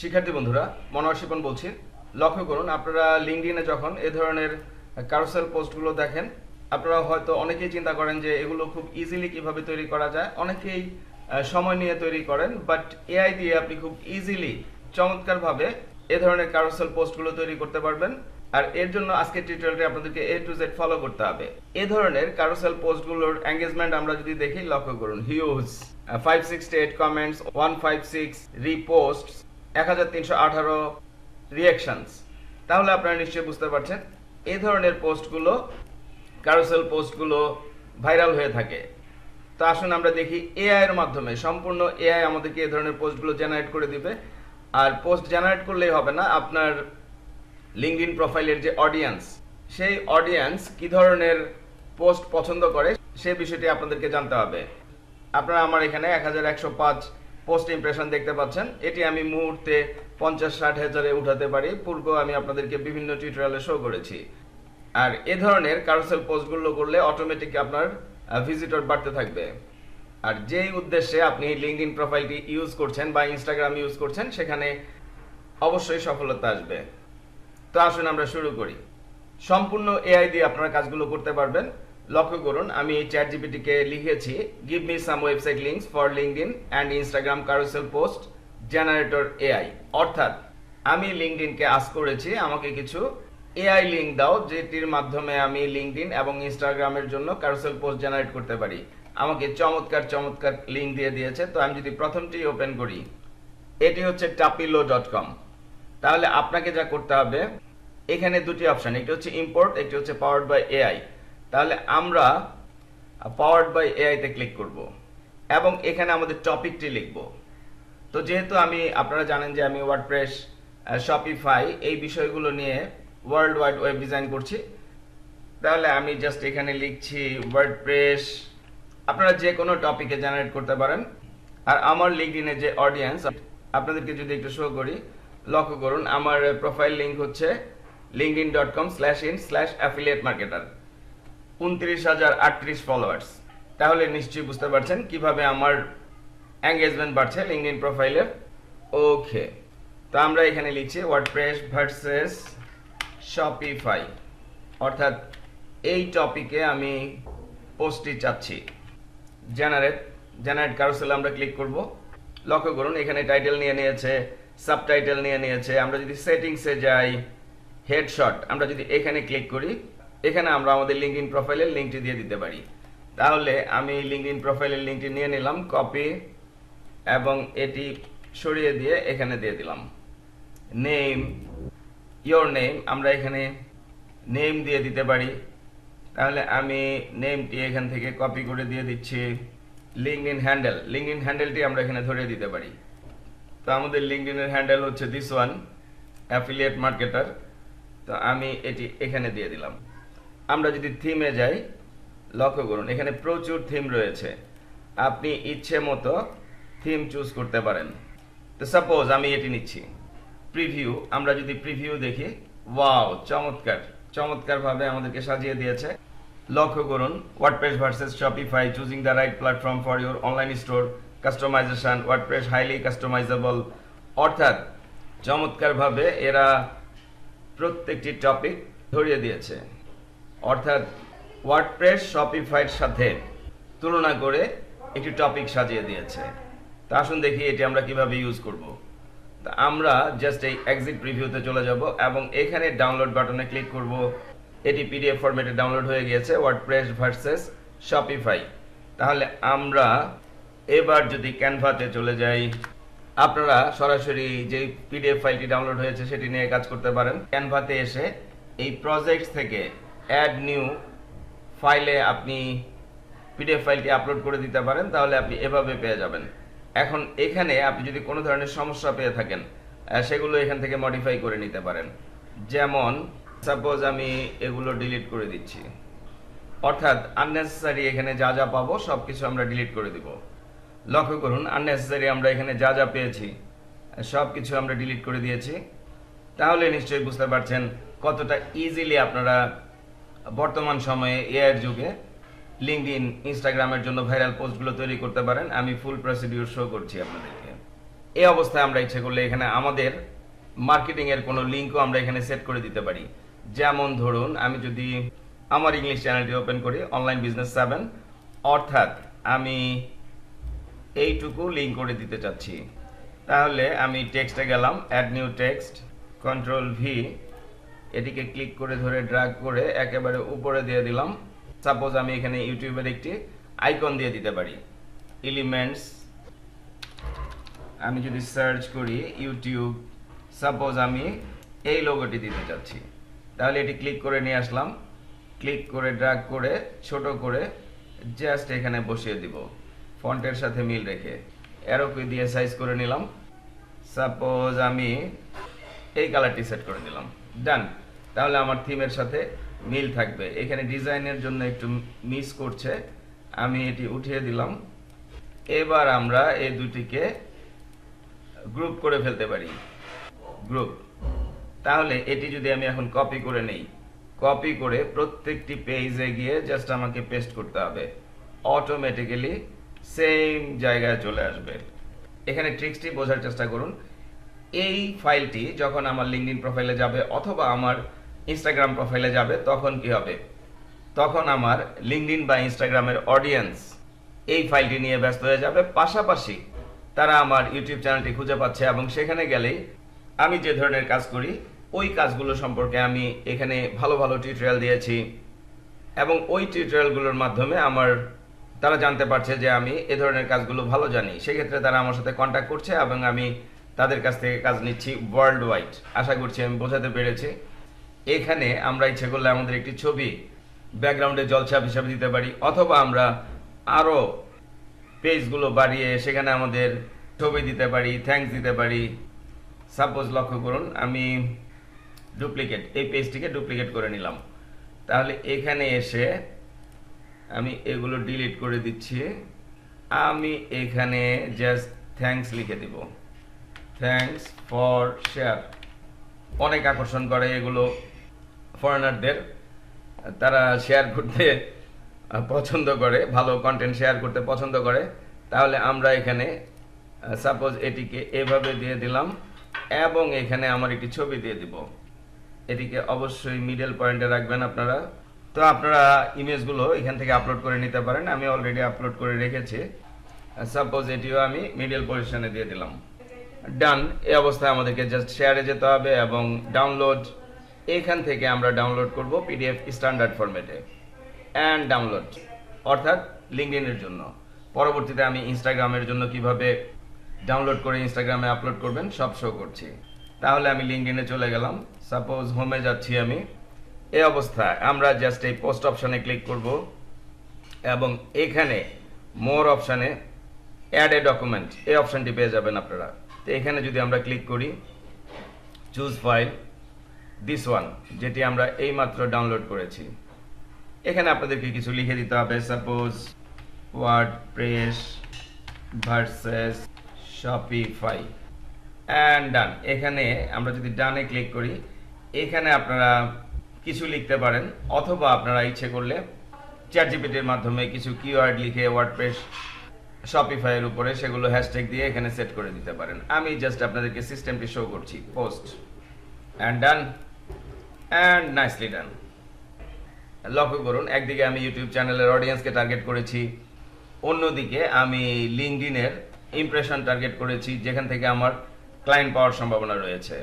শিক্ষার্থী বন্ধুরা মনোহর শিপন বলছি। লক্ষ্য করুন, আপনারা লিঙ্কডিনে যখন এ ধরনের কারোসেল পোস্টগুলো দেখেন, আপনারা হয়তো অনেকেই চিন্তা করেন যে এগুলো খুব ইজিলি কীভাবে তৈরি করা যায়। অনেকেই সময় নিয়ে তৈরি করেন বাট এআই দিয়ে আপনি খুব ইজিলি চমৎকারভাবে এ ধরনের কারোসেল পোস্টগুলো তৈরি করতে পারবেন। আর এর জন্য আজকের টিউটোরিয়ালটি আপনাদেরকে এ টু জেড ফলো করতে হবে। এ ধরনের কারোসেল পোস্টগুলোর এঙ্গেজমেন্ট আমরা যদি দেখি, লক্ষ্য করুন huge five sixty eight comments one five six repost এক হাজার তিনশো আঠারো তাহলে আপনারা নিশ্চয়ই বুঝতে পারছেন এই ধরনের পোস্টগুলো কারোসেল পোস্টগুলো ভাইরাল হয়ে থাকে। তো আসুন আমরা দেখি এআই এর মাধ্যমে, সম্পূর্ণ এআই আমাদেরকে এই ধরনের পোস্টগুলো জেনারেট করে দিবে। আর পোস্ট জেনারেট করলেই হবে না, আপনার লিঙ্কডইন প্রোফাইলের যে অডিয়েন্স সেই অডিয়েন্স কি ধরনের পোস্ট পছন্দ করে সেই বিষয়টি আপনাদেরকে জানতে হবে। আপনারা আমার এখানে এক হাজার একশো পাঁচ পোস্ট ইমপ্রেশন দেখতে পাচ্ছেন। এটি আমি মুহূর্তে পঞ্চাশ ষাট হাজারে উঠাতে পারি। পূর্ব আমি আপনাদেরকে বিভিন্ন টিউটোরিয়ালে শো করেছি। আর এ ধরনের কারোসেল পোস্টগুলো করলে অটোমেটিক আপনার ভিজিটর বাড়তে থাকবে। আর যেই উদ্দেশ্যে আপনি লিঙ্ক ইন প্রোফাইলটি ইউজ করছেন বা ইনস্টাগ্রাম ইউজ করছেন, সেখানে অবশ্যই সফলতা আসবে। তো আসুন আমরা শুরু করি। সম্পূর্ণ এআই দিয়ে আপনারা কাজগুলো করতে পারবেন। লক্ষ্য করুন, আমি চ্যাট জিপিটিকে লিখেছি give me some website links for LinkedIn and Instagram carousel post generator AI অর্থাৎ, আমি লিঙ্কডইনকে আস করেছি, আমাকে কিছু এআই লিঙ্ক দাও, যেটির মাধ্যমে আমি লিঙ্কডইন এবং ইনস্টাগ্রামের জন্য কারোসেল পোস্ট জেনারেট করতে পারি। আমাকে চমৎকার চমৎকার লিঙ্ক দিয়ে দিয়েছে, তো আমি যদি প্রথমটি ওপেন করি, এটি হচ্ছে টাপিলো ডট কম তাহলে আপনাকে যা করতে হবে, এখানে দুটি অপশন একটি হচ্ছে ইম্পোর্ট একটি হচ্ছে পাওয়ার্ড বাই এআই তাহলে আমরা পাওয়ার্ড বাই এআই তে ক্লিক করব। এবং এখানে আমাদের টপিকটি লিখব। তো যেহেতু আমি, আপনারা জানেন যে আমি ওয়ার্ডপ্রেস শপিফাই এই বিষয়গুলো নিয়ে ওয়ার্ল্ড ওয়াইড ওয়েব ডিজাইন করছি। তাহলে আমি জাস্ট এখানে লিখছি ওয়ার্ডপ্রেস আপনারা যে কোনো টপিকে জেনারেট করতে পারেন। আর আমার লিঙ্কডিনে যে অডিয়েন্স আপনাদেরকে যদি একটু শো করি, লক্ষ্য করুন, আমার প্রোফাইল লিঙ্ক হচ্ছে LinkedIn dot com slash in slash affiliate marketer উনত্রিশ হাজার আটত্রিশ ফলোয়ার্স তাহলে নিশ্চয়ই বুঝতে পারছেন কীভাবে আমার এঙ্গেজমেন্ট বাড়ছে লিঙ্কডিন প্রোফাইলের ওকে তো আমরা এখানে লিখছি ওয়ার্ডপ্রেস ভার্সেস শপিফাই অর্থাৎ এই টপিকে আমি পোস্টটি চাচ্ছি। জেনারেট জেনারেট কারোসেল আমরা ক্লিক করব। লক্ষ্য করুন, এখানে টাইটেল নিয়ে নিয়েছে সাবটাইটেল নিয়ে নিয়েছে। আমরা যদি সেটিংসে যাই হেডশট আমরা যদি এখানে ক্লিক করি এখানে আমরা আমাদের লিঙ্ক ইন প্রোফাইলের লিঙ্কটি দিয়ে দিতে পারি। তাহলে আমি লিঙ্ক ইন প্রোফাইলের লিঙ্কটি নিয়ে নিলাম কপি এবং এটি সরিয়ে দিয়ে এখানে দিয়ে দিলাম। নেম ইয়োর নেম আমরা এখানে নেম দিয়ে দিতে পারি। তাহলে আমি নেমটি এখান থেকে কপি করে দিয়ে দিচ্ছি LinkedIn handle LinkedIn হ্যান্ডেলটি আমরা এখানে ধরে দিতে পারি। তো আমাদের লিঙ্ক ইনের হ্যান্ডেল হচ্ছে দিস ওয়ান অ্যাফিলিয়েট মার্কেটার তো আমি এটি এখানে দিয়ে দিলাম। আমরা যদি থিমে যাই, লক্ষ্য করুন, এখানে প্রচুর থিম রয়েছে। আপনি ইচ্ছে মতো থিম চুজ করতে পারেন। তো সাপোজ আমি এটি নিচ্ছি। প্রিভিউ আমরা যদি প্রিভিউ দেখি ওয়াও চমৎকার। চমৎকারভাবে আমাদেরকে সাজিয়ে দিয়েছে। লক্ষ্য করুন WordPress versus Shopify choosing the right platform for your online store customization WordPress highly customizable অর্থাৎ, চমৎকারভাবে এরা প্রত্যেকটি টপিক ধরিয়ে দিয়েছে। অর্থাৎ ওয়ার্ডপ্রেস শপিফাইয়ের সাথে তুলনা করে একটি টপিক সাজিয়ে দিয়েছে। তা আসুন দেখি এটি আমরা কীভাবে ইউজ করব। তা আমরা জাস্ট এই এক্সিট প্রিভিউতে চলে যাব এবং এখানে ডাউনলোড বাটনে ক্লিক করব। এটি পিডিএফ ফরম্যাটে ডাউনলোড হয়ে গিয়েছে ওয়ার্ডপ্রেস ভার্সেস শপিফাই তাহলে আমরা এবার যদি ক্যানভাতে চলে যাই, আপনারা সরাসরি যে পিডিএফ ফাইলটি ডাউনলোড হয়েছে সেটি নিয়ে কাজ করতে পারেন। ক্যানভাতে এসে এই প্রজেক্ট থেকে অ্যাড নিউ ফাইলে আপনি পিডিএফ ফাইলটি আপলোড করে দিতে পারেন, তাহলে আপনি এভাবে পেয়ে যাবেন। এখন এখানে আপনি যদি কোনো ধরনের সমস্যা পেয়ে থাকেন সেগুলো এখান থেকে মডিফাই করে নিতে পারেন। যেমন সাপোজ আমি এগুলো ডিলিট করে দিচ্ছি। অর্থাৎ আননেসেসারি এখানে যা যা পাবো সব কিছু আমরা ডিলিট করে দিব। লক্ষ্য করুন আননেসেসারি আমরা এখানে যা যা পেয়েছি সব কিছু আমরা ডিলিট করে দিয়েছি। তাহলে নিশ্চয়ই বুঝতে পারছেন কতটা ইজিলি আপনারা বর্তমান সময়ে এআইয়ের যুগে লিঙ্কডিন ইনস্টাগ্রামের জন্য ভাইরাল পোস্টগুলো তৈরি করতে পারেন। আমি ফুল প্রসিডিউর শো করছি আপনাদেরকে। এই অবস্থায় আমরা ইচ্ছে করলে এখানে আমাদের মার্কেটিং এর কোনো লিঙ্কও আমরা এখানে সেট করে দিতে পারি। যেমন ধরুন, আমি যদি আমার ইংলিশ চ্যানেলটি ওপেন করি অনলাইন বিজনেস সেভেন অর্থাৎ আমি এইটুকু লিঙ্ক করে দিতে চাচ্ছি। তাহলে আমি টেক্সটে গেলাম add new text control V এটিকে ক্লিক করে ধরে ড্রাগ করে একেবারে উপরে দিয়ে দিলাম। সাপোজ আমি এখানে ইউটিউবের একটি আইকন দিয়ে দিতে পারি। এলিমেন্টস আমি যদি সার্চ করি ইউটিউব সাপোজ আমি এই লোগোটি দিতে চাচ্ছি। তাহলে এটি ক্লিক করে নিয়ে আসলাম। ক্লিক করে ড্রাগ করে ছোট করে জাস্ট এখানে বসিয়ে দিব। ফন্টের সাথে মিল রেখে। অ্যারোকে দিয়ে সাইজ করে নিলাম। সাপোজ আমি এই কালারটি সেট করে দিলাম। ডান তাহলে আমার থিমের সাথে মিল থাকবে। এখানে ডিজাইনের জন্য একটু মিস করছে। আমি এটি উঠিয়ে দিলাম। এবার আমরা এই দুটিকে গ্রুপ করে ফেলতে পারি। গ্রুপ তাহলে এটি যদি আমি এখন কপি করে নেই কপি করে প্রত্যেকটি পেজে গিয়ে জাস্ট আমাকে পেস্ট করতে হবে। অটোমেটিক্যালি সেম জায়গায় চলে আসবে। এখানে ট্রিক্সটি বোঝার চেষ্টা করুন। এই ফাইলটি যখন আমার লিঙ্কডিন প্রোফাইলে যাবে অথবা আমার ইনস্টাগ্রাম প্রোফাইলে যাবে, তখন কি হবে? তখন আমার লিঙ্কডিন বা ইনস্টাগ্রামের অডিয়েন্স এই ফাইলটি নিয়ে ব্যস্ত হয়ে যাবে। পাশাপাশি তারা আমার ইউটিউব চ্যানেলটি খুঁজে পাচ্ছে এবং সেখানে গেলেই আমি যে ধরনের কাজ করি, ওই কাজগুলো সম্পর্কে আমি এখানে ভালো ভালো টিউটোরিয়াল দিয়েছি এবং ওই টিউটোরিয়ালগুলোর মাধ্যমে আমার তারা জানতে পারছে যে আমি এ ধরনের কাজগুলো ভালো জানি। সেক্ষেত্রে তারা আমার সাথে কন্ট্যাক্ট করছে এবং আমি তাদের কাছ থেকে কাজ নিচ্ছি ওয়ার্ল্ড ওয়াইড আশা করছি আমি বোঝাতে পেরেছি। এখানে আমরা ইচ্ছে করলে আমাদের একটি ছবি ব্যাকগ্রাউন্ডে জলছাপ হিসাবে দিতে পারি, অথবা আমরা আরও পেজগুলো বাড়িয়ে সেখানে আমাদের ছবি দিতে পারি থ্যাঙ্কস দিতে পারি। সাপোজ লক্ষ্য করুন, আমি ডুপ্লিকেট এই পেজটিকে ডুপ্লিকেট করে নিলাম। তাহলে এখানে এসে আমি এগুলো ডিলিট করে দিচ্ছি। আমি এখানে জাস্ট থ্যাঙ্কস লিখে দিব। থ্যাঙ্কস ফর শেয়ার অনেক আকর্ষণ করে এগুলো ফরেনারদের তারা শেয়ার করতে পছন্দ করে, ভালো কন্টেন্ট শেয়ার করতে পছন্দ করে। তাহলে আমরা এখানে সাপোজ এটিকে এভাবে দিয়ে দিলাম এবং এখানে আমার একটি ছবি দিয়ে দিব। এটিকে অবশ্যই মিডল পয়েন্টে রাখবেন আপনারা। তো আপনারা ইমেজগুলো এখান থেকে আপলোড করে নিতে পারেন। আমি অলরেডি আপলোড করে রেখেছি। সাপোজ এটিও আমি মিডল পজিশনে দিয়ে দিলাম। ডান, এই অবস্থায় আমাদেরকে জাস্ট শেয়ারে যেতে হবে এবং ডাউনলোড এখান থেকে আমরা ডাউনলোড করব পিডিএফ স্ট্যান্ডার্ড ফরম্যাটে অ্যান্ড ডাউনলোড অর্থাৎ লিঙ্কডিনের জন্য। পরবর্তীতে আমি ইনস্টাগ্রামের জন্য কীভাবে ডাউনলোড করে ইনস্টাগ্রামে আপলোড করবেন, সব শো করছি। তাহলে আমি লিঙ্কডিনে চলে গেলাম। সাপোজ হোমে যাচ্ছি আমি। এই অবস্থায় আমরা জাস্ট এই পোস্ট অপশানে ক্লিক করব এবং এখানে মোর অপশানে অ্যাড এ ডকুমেন্ট এই অপশানটি পেয়ে যাবেন আপনারা। তো এখানে যদি আমরা ক্লিক করি চুজ ফাইল দিস ওয়ান যেটি আমরা এইমাত্র ডাউনলোড করেছি। এখানে আপনাদেরকে কিছু লিখে দিতে হবে suppose WordPress versus Shopify and done এখানে আমরা যদি ডানে ক্লিক করি, এখানে আপনারা কিছু লিখতে পারেন, অথবা আপনারা ইচ্ছে করলে চ্যাট জিপিটির মাধ্যমে কিছু কিওয়ার্ড লিখে ওয়ার্ডপ্রেস শপিফাইয়ের উপরে সেগুলো হ্যাশট্যাগ দিয়ে এখানে সেট করে দিতে পারেন। আমি জাস্ট আপনাদেরকে সিস্টেমটি শো করছি। Post and done and nicely done লক্ষ্য করুন, একদিকে আমি ইউটিউব চ্যানেলের অডিয়েন্সকে টার্গেট করেছি। অন্যদিকে আমি লিঙ্কডিনের ইমপ্রেশন টার্গেট করেছি, যেখান থেকে আমার ক্লায়েন্ট পাওয়ার সম্ভাবনা রয়েছে।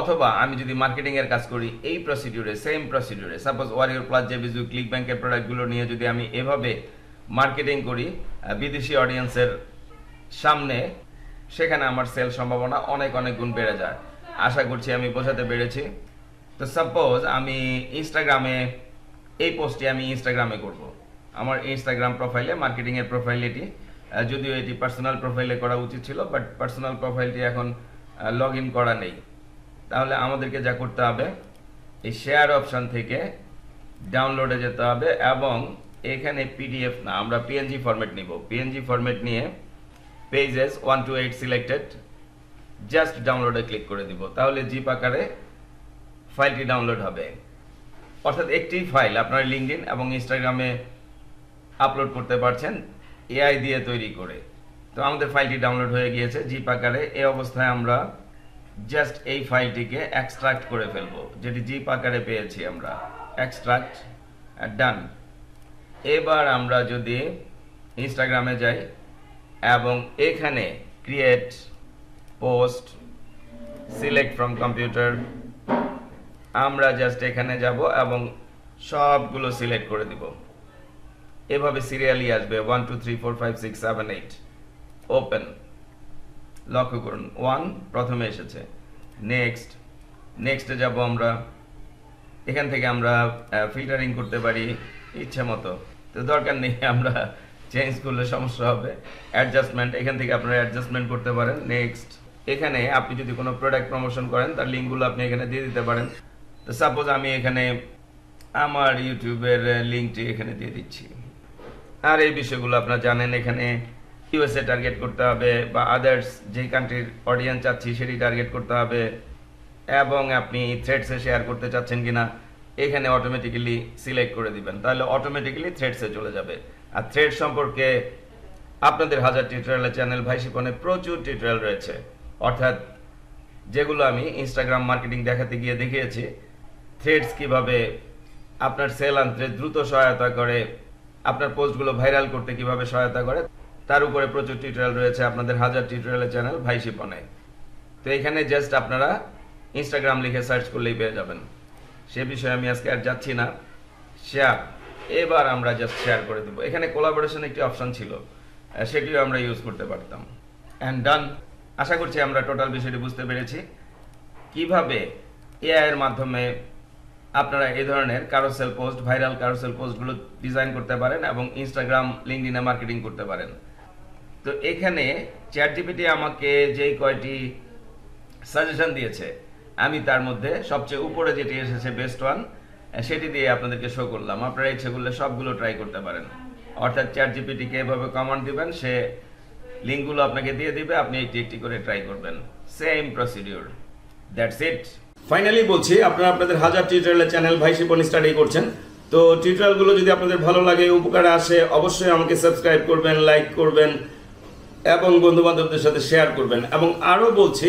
অথবা আমি যদি মার্কেটিং এর কাজ করি, এই প্রসিডিউরে সেম প্রসিডিউরে সাপোজ ওয়ারিয়র প্লাস জেবিজু ক্লিক ব্যাংকের প্রোডাক্টগুলো নিয়ে যদি আমি এভাবে মার্কেটিং করি বিদেশি অডিয়েন্সের সামনে, সেখানে আমার সেল সম্ভাবনা অনেক অনেক গুণ বেড়ে যায়। আশা করছি আমি বোঝাতে পেরেছি। তো সাপোজ আমি ইনস্টাগ্রামে এই পোস্টটি আমি ইনস্টাগ্রামে করব। আমার ইনস্টাগ্রাম প্রোফাইলে মার্কেটিংয়ের প্রোফাইল এটি যদিও এটি পার্সোনাল প্রোফাইলে করা উচিত ছিল বাট পার্সোনাল প্রোফাইলটি এখন লগ ইন করা নেই। তাহলে আমাদেরকে যা করতে হবে, এই শেয়ার অপশান থেকে ডাউনলোডে যেতে হবে এবং এখানে পিডিএফ না, আমরা পিএনজি ফরম্যাট নিব। পিএনজি ফরম্যাট নিয়ে pages one two eight selected just ডাউনলোডে ক্লিক করে দিব। তাহলে জিপ আকারে ফাইলটি ডাউনলোড হবে। অর্থাৎ একটি ফাইল আপনার লিঙ্কডিন এবং ইনস্টাগ্রামে আপলোড করতে পারছেন এআই দিয়ে তৈরি করে। তো আমাদের ফাইলটি ডাউনলোড হয়ে গিয়েছে জিপ আকারে। এই অবস্থায় আমরা জাস্ট এই ফাইলটিকে এক্সট্রাক্ট করে ফেলব, যেটি জিপ আকারে পেয়েছি আমরা। এক্সট্রাক্ট ডান এবার আমরা যদি ইনস্টাগ্রামে যাই এবং এখানে create post select from computer আমরা জাস্ট এখানে যাব এবং সবগুলো সিলেক্ট করে দিব। এভাবে সিরিয়ালি আসবে। One two three four five six seven eight open লক্ষ্য করুন। ওয়ান প্রথমে এসেছে। নেক্সট নেক্সটে যাব আমরা। এখান থেকে আমরা ফিল্টারিং করতে পারি ইচ্ছে মতো। তো দরকার নেই, আমরা চেঞ্জ করলে সমস্যা হবে। অ্যাডজাস্টমেন্ট এখান থেকে আপনারা অ্যাডজাস্টমেন্ট করতে পারেন। নেক্সট এখানে আপনি যদি কোনো প্রোডাক্ট প্রমোশন করেন, তার লিঙ্কগুলো আপনি এখানে দিয়ে দিতে পারেন। তো সাপোজ আমি এখানে আমার ইউটিউবের লিঙ্কটি এখানে দিয়ে দিচ্ছি। আর এই বিষয়গুলো আপনারা জানেন, এখানে ইউএসএ টার্গেট করতে হবে বা আদার্স যেই কান্ট্রির অডিয়েন্স চাচ্ছি, সেটি টার্গেট করতে হবে। এবং আপনি থ্রেডসে শেয়ার করতে চাচ্ছেন কিনা এখানে অটোমেটিক্যালি সিলেক্ট করে দিবেন, তাহলে অটোমেটিক্যালি থ্রেডসে চলে যাবে। আর থ্রেড সম্পর্কে আপনাদের হাজার টিউটোরিয়ালের চ্যানেল ভাইসিপনে প্রচুর টিউটোরিয়াল রয়েছে। অর্থাৎ যেগুলো আমি ইনস্টাগ্রাম মার্কেটিং দেখাতে গিয়ে দেখিয়েছি থ্রেডস কীভাবে আপনার সেল আনতে দ্রুত সহায়তা করে, আপনার পোস্টগুলো ভাইরাল করতে কীভাবে সহায়তা করে, তার উপরে প্রচুর টিউটোরিয়াল রয়েছে আপনাদের হাজার টিউটোরিয়ালের চ্যানেল ভাইসিপনে তো এখানে জাস্ট আপনারা ইনস্টাগ্রাম লিখে সার্চ করলেই পেয়ে যাবেন। সে বিষয়ে আমি আজকে আর যাচ্ছি না। শেয়ার এবার আমরা জাস্ট শেয়ার করে দেবো। এখানে কোলাবোরেশন একটি অপশান ছিল। সেটিও আমরা ইউজ করতে পারতাম। অ্যান্ড ডান আশা করছি আমরা টোটাল বিষয়টি বুঝতে পেরেছি। কীভাবে এআই এর মাধ্যমে আপনারা এই ধরনের কারোসেল পোস্ট ভাইরাল কারোসেল পোস্টগুলো ডিজাইন করতে পারেন এবং ইনস্টাগ্রাম লিঙ্কডিনে মার্কেটিং করতে পারেন। তো এখানে চ্যাট জিপিটি আমাকে যেই কয়টি সাজেশন দিয়েছে আমি তার মধ্যে সবচেয়ে উপরে যেটি এসেছে বেস্ট ওয়ান সেটি দিয়ে আপনাদেরকে শো করলাম। আপনারা ইচ্ছে করলে সবগুলো ট্রাই করতে পারেন। অর্থাৎ চ্যাট জিপিটিকে এভাবে কমান্ড দিবেন, সে লিঙ্কগুলো আপনাকে দিয়ে দিবে, আপনি একটি একটি করে ট্রাই করবেন। Same procedure that's it finally বলছি, আপনারা আপনাদের হাজার টিউটোরিয়ালের চ্যানেল ভাই শিপন স্টাডি করছেন। তো টিউটোরিয়ালগুলো যদি আপনাদের ভালো লাগে, উপকারে আসে, অবশ্যই আমাকে সাবস্ক্রাইব করবেন লাইক করবেন, এবং বন্ধু বান্ধবদের সাথে শেয়ার করবেন। এবং আরও বলছি